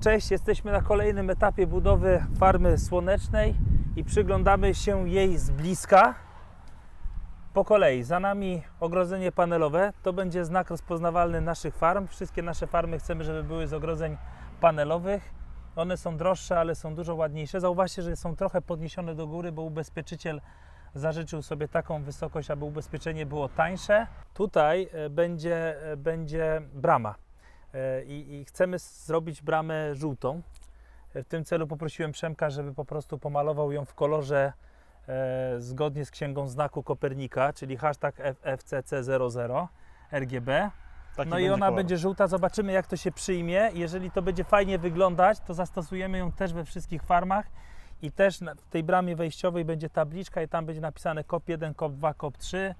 Cześć, jesteśmy na kolejnym etapie budowy farmy słonecznej i przyglądamy się jej z bliska. Po kolei, za nami ogrodzenie panelowe, to będzie znak rozpoznawalny naszych farm. Wszystkie nasze farmy chcemy, żeby były z ogrodzeń panelowych. One są droższe, ale są dużo ładniejsze. Zauważcie, że są trochę podniesione do góry, bo ubezpieczyciel zażyczył sobie taką wysokość, aby ubezpieczenie było tańsze. Tutaj e, będzie, e, będzie brama i, i chcemy zrobić bramę żółtą. E, W tym celu poprosiłem Przemka, żeby po prostu pomalował ją w kolorze e, zgodnie z księgą znaku Kopernika, czyli hashtag F- FCC00 RGB. Taki No i ona kolor. będzie żółta, zobaczymy jak to się przyjmie. Jeżeli to będzie fajnie wyglądać, to zastosujemy ją też we wszystkich farmach. I też w tej bramie wejściowej będzie tabliczka i tam będzie napisane COP1, COP2, COP3.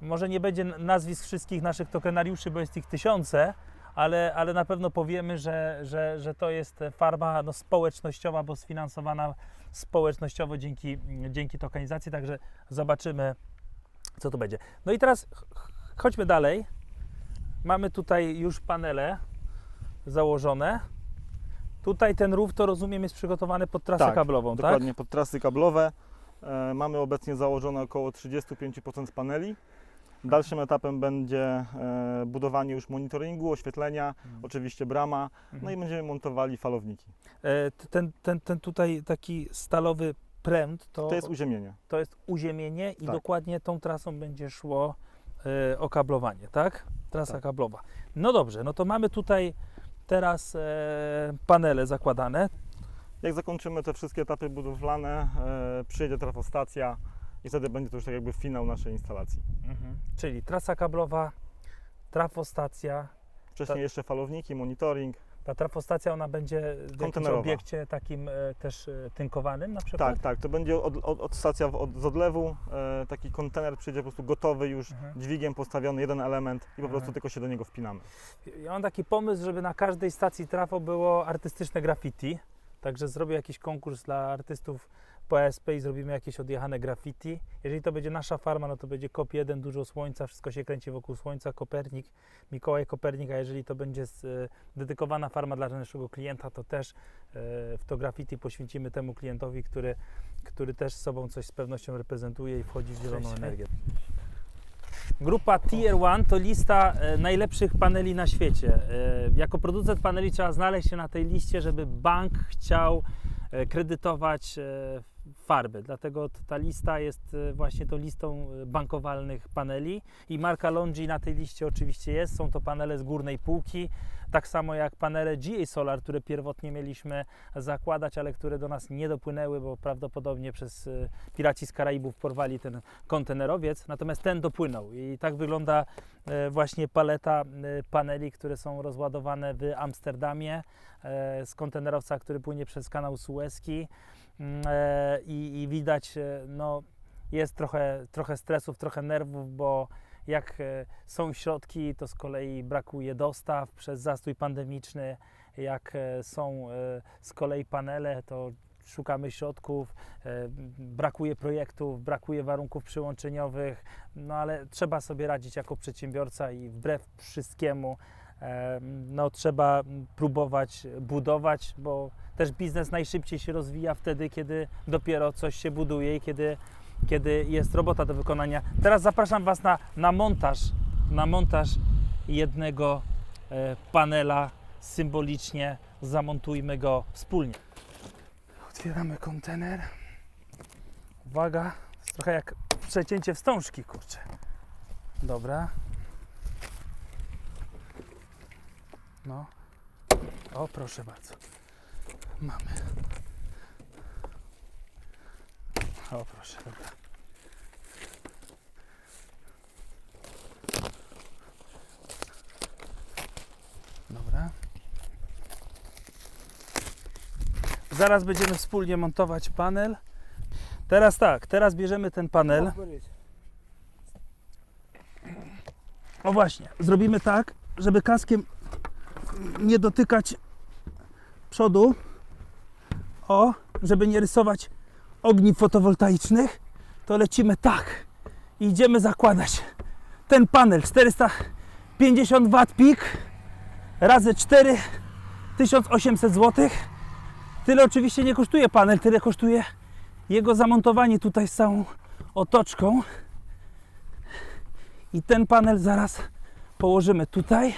Może nie będzie nazwisk wszystkich naszych tokenariuszy, bo jest ich tysiące, ale, ale na pewno powiemy, że, że, że to jest farma no, społecznościowa, bo sfinansowana społecznościowo dzięki, dzięki tokenizacji. Także zobaczymy, co to będzie. No i teraz ch- ch- chodźmy dalej. Mamy tutaj już panele założone. Tutaj ten rów, to rozumiem, jest przygotowany pod trasę Tak, kablową, tak? Dokładnie, pod trasy kablowe. E, mamy obecnie założone około 35% paneli. Dalszym etapem będzie e, budowanie już monitoringu, oświetlenia, Mhm. oczywiście brama, no Mhm. i będziemy montowali falowniki. E, ten, ten, ten tutaj taki stalowy pręt, to, To jest uziemienie. to jest uziemienie i Tak. dokładnie tą trasą będzie szło e, okablowanie, tak? Trasa Tak. kablowa. No dobrze, no to mamy tutaj teraz panele zakładane. Jak zakończymy te wszystkie etapy budowlane, przyjedzie trafostacja i wtedy będzie to już tak jakby finał naszej instalacji. Czyli trasa kablowa, trafostacja. Wcześniej Tak. jeszcze falowniki, monitoring. Ta trafostacja ona będzie w jakimś obiekcie takim e, też e, tynkowanym na przykład? Tak, tak, to będzie od, od, od stacja w- od, z odlewu, e, taki kontener przyjdzie po prostu gotowy już, Mhm. dźwigiem postawiony jeden element i po Mhm. prostu tylko się do niego wpinamy. Ja mam taki pomysł, żeby na każdej stacji trafo było artystyczne graffiti. Także zrobię jakiś konkurs dla artystów po ESP i zrobimy jakieś odjechane graffiti. Jeżeli to będzie nasza farma, no to będzie COP1, dużo słońca, wszystko się kręci wokół słońca, Kopernik, Mikołaj Kopernik, a jeżeli to będzie e, dedykowana farma dla naszego klienta, to też e, w to graffiti poświęcimy temu klientowi, który, który też sobą coś z pewnością reprezentuje i wchodzi w zieloną energię. Grupa Tier 1 to lista e, najlepszych paneli na świecie. Jako producent paneli trzeba znaleźć się na tej liście, żeby bank chciał kredytować farby. Dlatego ta lista jest e, właśnie tą listą e, bankowalnych paneli i marka Longi na tej liście oczywiście jest. Są to panele z górnej półki, tak samo jak panele GA Solar, które pierwotnie mieliśmy zakładać, ale które do nas nie dopłynęły, bo prawdopodobnie przez e, piraci z Karaibów porwali ten kontenerowiec, natomiast ten dopłynął i tak wygląda właśnie paleta paneli, które są rozładowane w Amsterdamie z kontenerowca, który płynie przez kanał Suezki i, i widać, e, no jest trochę, trochę stresów, trochę nerwów, bo jak e, są środki, to z kolei brakuje dostaw przez zastój pandemiczny, jak e, są e, z kolei panele, to szukamy środków, e, brakuje projektów, brakuje warunków przyłączeniowych, no ale trzeba sobie radzić jako przedsiębiorca i wbrew wszystkiemu e, no, trzeba próbować budować, bo też biznes najszybciej się rozwija wtedy, kiedy dopiero coś się buduje i kiedy, kiedy jest robota do wykonania. Teraz zapraszam Was na, na montaż, na montaż jednego e, panela symbolicznie. Zamontujmy go wspólnie. Otwieramy kontener. Uwaga, jest trochę jak przecięcie wstążki, kurczę. Dobra. No. O, proszę bardzo. Mamy. O, proszę, dobra. Dobra. Zaraz będziemy wspólnie montować panel. Teraz tak, teraz bierzemy ten panel. O właśnie, zrobimy tak, żeby kaskiem nie dotykać przodu. O, żeby nie rysować ogniw fotowoltaicznych, to lecimy tak. I idziemy zakładać ten panel 450 W pik razy 4 1800 zł. Tyle oczywiście nie kosztuje panel, tyle kosztuje jego zamontowanie tutaj z całą otoczką. I ten panel zaraz położymy tutaj.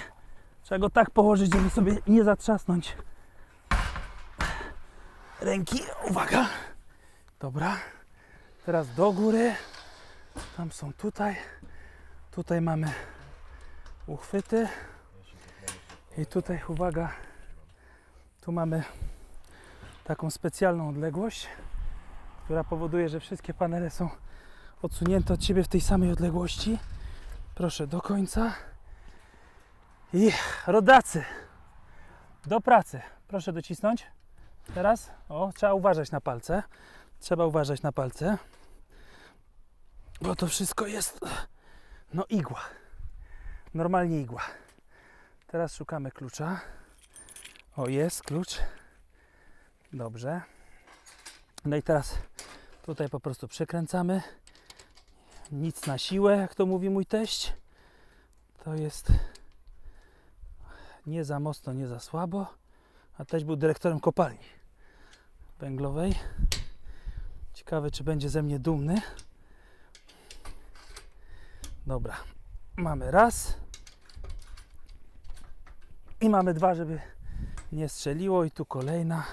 Trzeba go tak położyć, żeby sobie nie zatrzasnąć ręki. Uwaga. Dobra. Teraz do góry. Tam są tutaj. Tutaj mamy uchwyty. I tutaj, uwaga, tu mamy taką specjalną odległość, która powoduje, że wszystkie panele są odsunięte od siebie w tej samej odległości. Proszę do końca. I rodacy. Do pracy. Proszę docisnąć. Teraz. O, trzeba uważać na palce. Trzeba uważać na palce. Bo to wszystko jest. No, igła. Normalnie igła. Teraz szukamy klucza. O, jest klucz. Dobrze. No i teraz tutaj po prostu przekręcamy. Nic na siłę, jak to mówi mój teść. To jest nie za mocno, nie za słabo. A teść był dyrektorem kopalni węglowej. Ciekawy, czy będzie ze mnie dumny. Dobra, mamy raz. I mamy dwa, żeby nie strzeliło. I tu kolejna.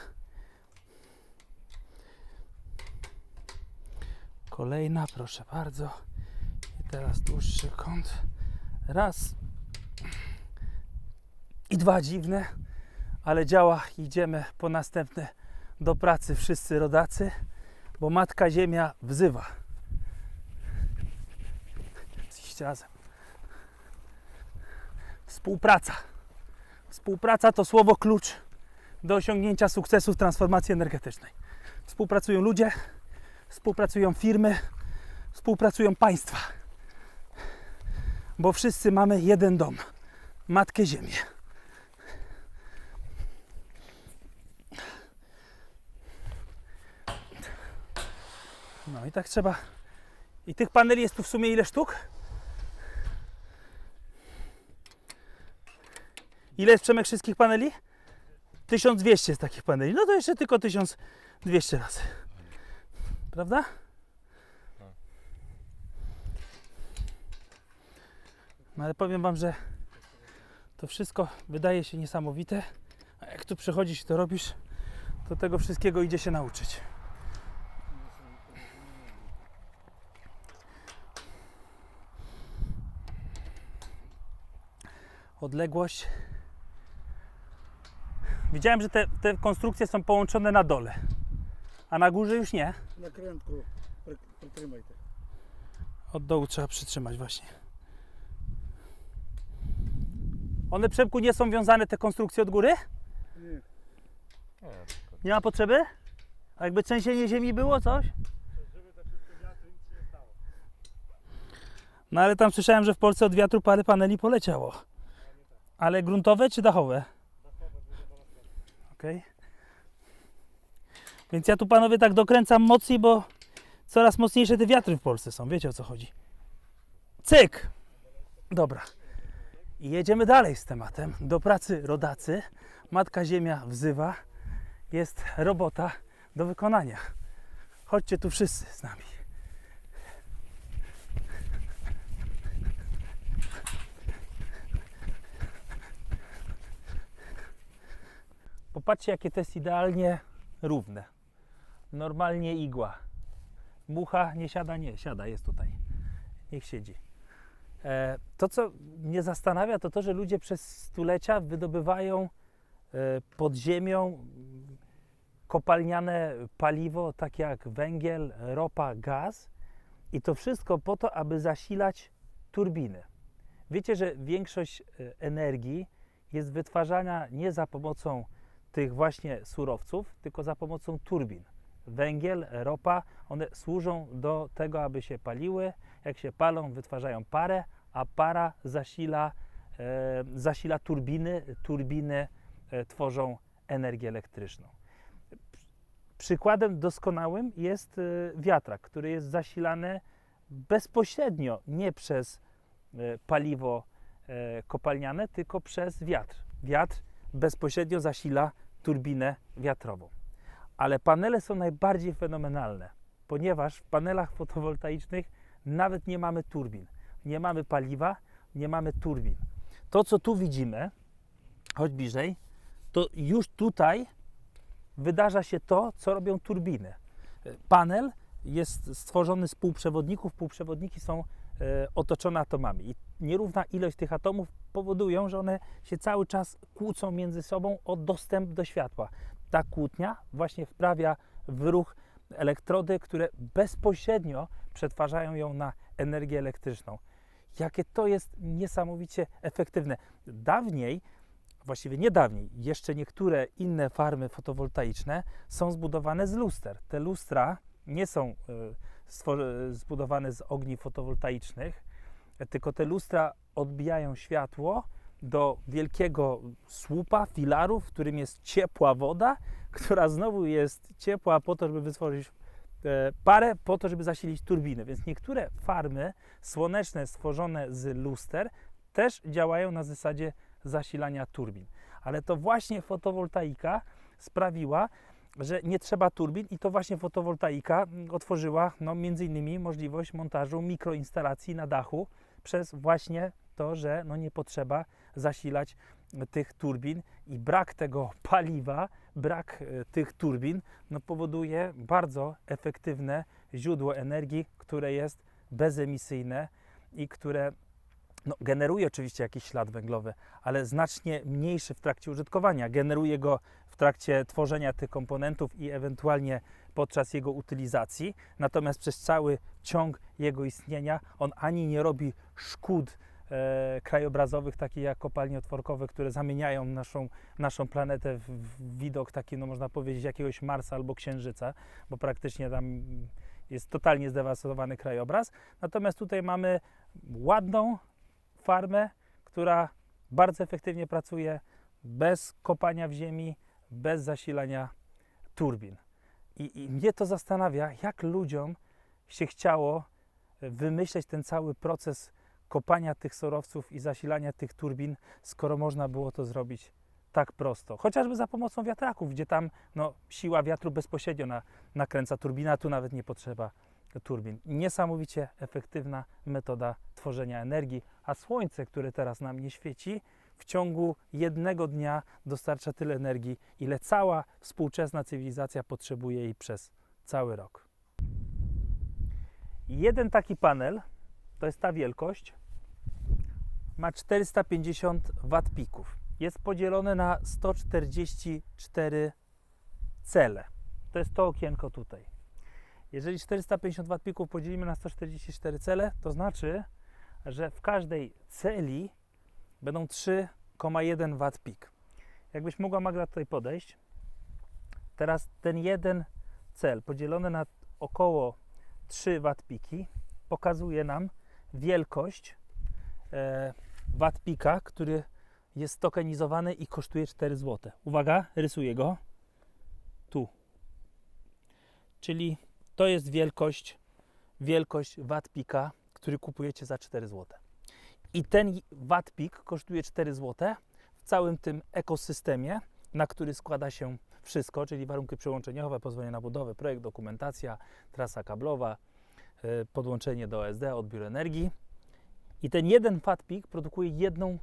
Kolejna, proszę bardzo. I teraz dłuższy kąt. Raz. I dwa dziwne, ale działa. Idziemy po następne do pracy wszyscy rodacy, bo Matka Ziemia wzywa. Iść razem. Współpraca. Współpraca to słowo klucz do osiągnięcia sukcesu w transformacji energetycznej. Współpracują ludzie, współpracują firmy, współpracują państwa. Bo wszyscy mamy jeden dom Matkę Ziemię. No i tak trzeba. I tych paneli jest tu w sumie ile sztuk? Ile jest Przemek wszystkich paneli? 1200 jest takich paneli. No to jeszcze tylko 1200 razy. Prawda? No ale powiem Wam, że to wszystko wydaje się niesamowite. A jak tu przychodzisz i to robisz, to tego wszystkiego idzie się nauczyć. odległość. Widziałem, że te, te konstrukcje są połączone na dole, a na górze już nie. Na krętku przytrzymaj te. Od dołu trzeba przytrzymać właśnie. One przepku nie są wiązane te konstrukcje od góry? Nie. Nie ma potrzeby? A jakby trzęsienie ziemi było coś? No ale tam słyszałem, że w Polsce od wiatru parę paneli poleciało. Ale gruntowe czy dachowe? Okej. Więc ja tu panowie tak dokręcam mocniej, bo coraz mocniejsze te wiatry w Polsce są. Wiecie o co chodzi. Cyk! Dobra. I jedziemy dalej z tematem. Do pracy rodacy. Matka Ziemia wzywa. Jest robota do wykonania. Chodźcie tu wszyscy z nami. Popatrzcie, jakie to jest idealnie równe. Normalnie igła. Mucha nie siada, nie, siada, jest tutaj. Niech siedzi. E, to, co mnie zastanawia, to to, że ludzie przez stulecia wydobywają e, pod ziemią kopalniane paliwo, takie jak węgiel, ropa, gaz i to wszystko po to, aby zasilać turbiny. Wiecie, że większość e, energii jest wytwarzana nie za pomocą tych właśnie surowców, tylko za pomocą turbin. Węgiel, ropa, one służą do tego, aby się paliły. Jak się palą, wytwarzają parę, a para zasila, e, zasila turbiny. Turbiny e, tworzą energię elektryczną. Przykładem doskonałym jest e, wiatrak, który jest zasilany bezpośrednio, nie przez e, paliwo e, kopalniane, tylko przez wiatr. Wiatr bezpośrednio zasila turbinę wiatrową. Ale panele są najbardziej fenomenalne, ponieważ w panelach fotowoltaicznych nawet nie mamy turbin, nie mamy paliwa, nie mamy turbin. To, co tu widzimy, chodź bliżej, to już tutaj wydarza się to, co robią turbiny. Panel jest stworzony z półprzewodników, półprzewodniki są e, otoczone atomami i nierówna ilość tych atomów powodują, że one się cały czas kłócą między sobą o dostęp do światła. Ta kłótnia właśnie wprawia w ruch elektrody, które bezpośrednio przetwarzają ją na energię elektryczną. Jakie to jest niesamowicie efektywne. Dawniej, właściwie nie dawniej, jeszcze niektóre inne farmy fotowoltaiczne są zbudowane z luster. Te lustra nie są e, zbudowane z ogni fotowoltaicznych, tylko te lustra odbijają światło do wielkiego słupa, filaru, w którym jest ciepła woda, która znowu jest ciepła po to, żeby wytworzyć e, parę, po to, żeby zasilić turbiny. Więc niektóre farmy słoneczne stworzone z luster też działają na zasadzie zasilania turbin. Ale to właśnie fotowoltaika sprawiła, że nie trzeba turbin i to właśnie fotowoltaika otworzyła no, między innymi możliwość montażu mikroinstalacji na dachu przez właśnie to, że no, nie potrzeba zasilać tych turbin i brak tego paliwa, brak e, tych turbin no, powoduje bardzo efektywne źródło energii, które jest bezemisyjne i które no, generuje oczywiście jakiś ślad węglowy, ale znacznie mniejszy w trakcie użytkowania. Generuje go w trakcie tworzenia tych komponentów i ewentualnie podczas jego utylizacji. Natomiast przez cały ciąg jego istnienia on ani nie robi szkód e, krajobrazowych, takich jak kopalnie otworkowe, które zamieniają naszą, naszą planetę w, widok taki, no można powiedzieć, jakiegoś Marsa albo Księżyca, bo praktycznie tam jest totalnie zdewastowany krajobraz. Natomiast tutaj mamy ładną, farmę, która bardzo efektywnie pracuje bez kopania w ziemi, bez zasilania turbin. I, I mnie to zastanawia, jak ludziom się chciało wymyśleć ten cały proces kopania tych surowców i zasilania tych turbin, skoro można było to zrobić tak prosto. Chociażby za pomocą wiatraków, gdzie tam no, siła wiatru bezpośrednio na, nakręca turbina, tu nawet nie potrzeba turbin. Niesamowicie efektywna metoda tworzenia energii, a słońce, które teraz nam nie świeci, w ciągu jednego dnia dostarcza tyle energii, ile cała współczesna cywilizacja potrzebuje jej przez cały rok. Jeden taki panel, to jest ta wielkość, ma 450 watt pików. Jest podzielony na 144 cele. To jest to okienko tutaj. Jeżeli 450 watt pików podzielimy na 144 cele, to znaczy, że w każdej celi będą 3,1 watt pik. Jakbyś mogła Magda tutaj podejść. Teraz ten jeden cel podzielony na około 3 watt piki pokazuje nam wielkość e, watt pika, który jest tokenizowany i kosztuje 4 zł. Uwaga, rysuję go. Tu. Czyli to jest wielkość, wielkość wattpika, który kupujecie za 4 zł. I ten wattpik kosztuje 4 zł w całym tym ekosystemie, na który składa się wszystko, czyli warunki przyłączeniowe, pozwolenie na budowę, projekt, dokumentacja, trasa kablowa, y, podłączenie do OSD, odbiór energii. I ten jeden wattpik produkuje 1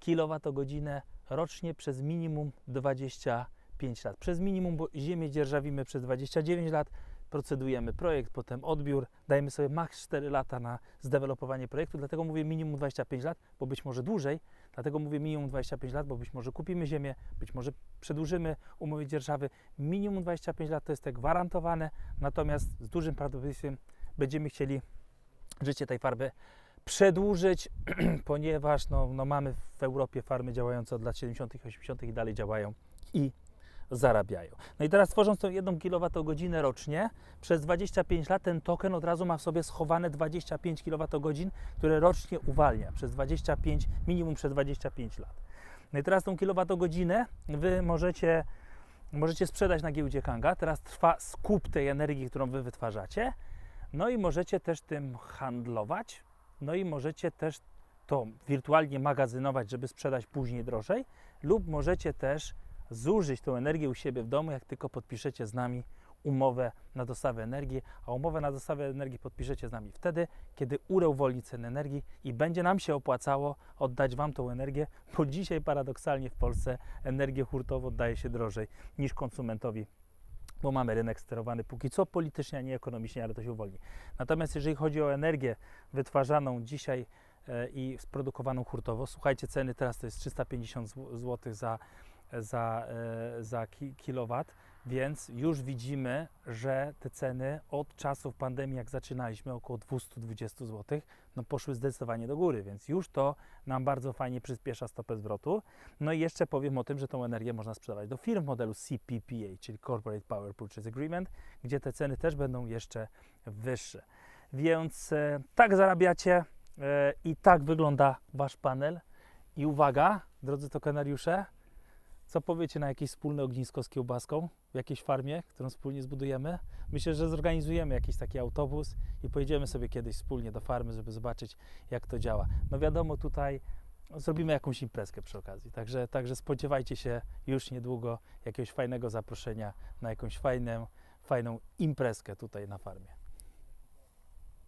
kWh rocznie przez minimum 25 lat. Przez minimum, bo ziemię dzierżawimy przez 29 lat, procedujemy projekt, potem odbiór, dajemy sobie maks 4 lata na zdevelopowanie projektu, dlatego mówię minimum 25 lat, bo być może dłużej, dlatego mówię minimum 25 lat, bo być może kupimy ziemię, być może przedłużymy umowy dzierżawy. Minimum 25 lat to jest te gwarantowane, natomiast z dużym prawdopodobieństwem będziemy chcieli życie tej farby przedłużyć, ponieważ no, no mamy w Europie farmy działające od lat 70., 80. i dalej działają i zarabiają. No i teraz tworząc tą 1 kWh rocznie, przez 25 lat ten token od razu ma w sobie schowane 25 kWh, które rocznie uwalnia przez 25, minimum przez 25 lat. No i teraz tą kilowatogodzinę Wy możecie, możecie sprzedać na giełdzie Kanga. Teraz trwa skup tej energii, którą Wy wytwarzacie. No i możecie też tym handlować. No i możecie też to wirtualnie magazynować, żeby sprzedać później drożej, lub możecie też zużyć tą energię u siebie w domu, jak tylko podpiszecie z nami umowę na dostawę energii, a umowę na dostawę energii podpiszecie z nami wtedy, kiedy URE uwolni cenę energii i będzie nam się opłacało oddać Wam tą energię, bo dzisiaj paradoksalnie w Polsce energię hurtowo oddaje się drożej niż konsumentowi, bo mamy rynek sterowany póki co politycznie, a nie ekonomicznie, ale to się uwolni. Natomiast jeżeli chodzi o energię wytwarzaną dzisiaj e, i sprodukowaną hurtowo, słuchajcie, ceny teraz to jest 350 zł za, za, e, za ki, kilowat, więc już widzimy, że te ceny od czasów pandemii, jak zaczynaliśmy, około 220 zł, no poszły zdecydowanie do góry, więc już to nam bardzo fajnie przyspiesza stopę zwrotu. No i jeszcze powiem o tym, że tą energię można sprzedawać do firm w modelu CPPA, czyli Corporate Power Purchase Agreement, gdzie te ceny też będą jeszcze wyższe. Więc e, tak zarabiacie e, i tak wygląda Wasz panel. I uwaga, drodzy tokenariusze, co powiecie na jakieś wspólne ognisko z kiełbaską w jakiejś farmie, którą wspólnie zbudujemy? Myślę, że zorganizujemy jakiś taki autobus i pojedziemy sobie kiedyś wspólnie do farmy, żeby zobaczyć, jak to działa. No wiadomo, tutaj zrobimy jakąś imprezkę przy okazji, także, także spodziewajcie się już niedługo jakiegoś fajnego zaproszenia na jakąś fajną, fajną imprezkę tutaj na farmie.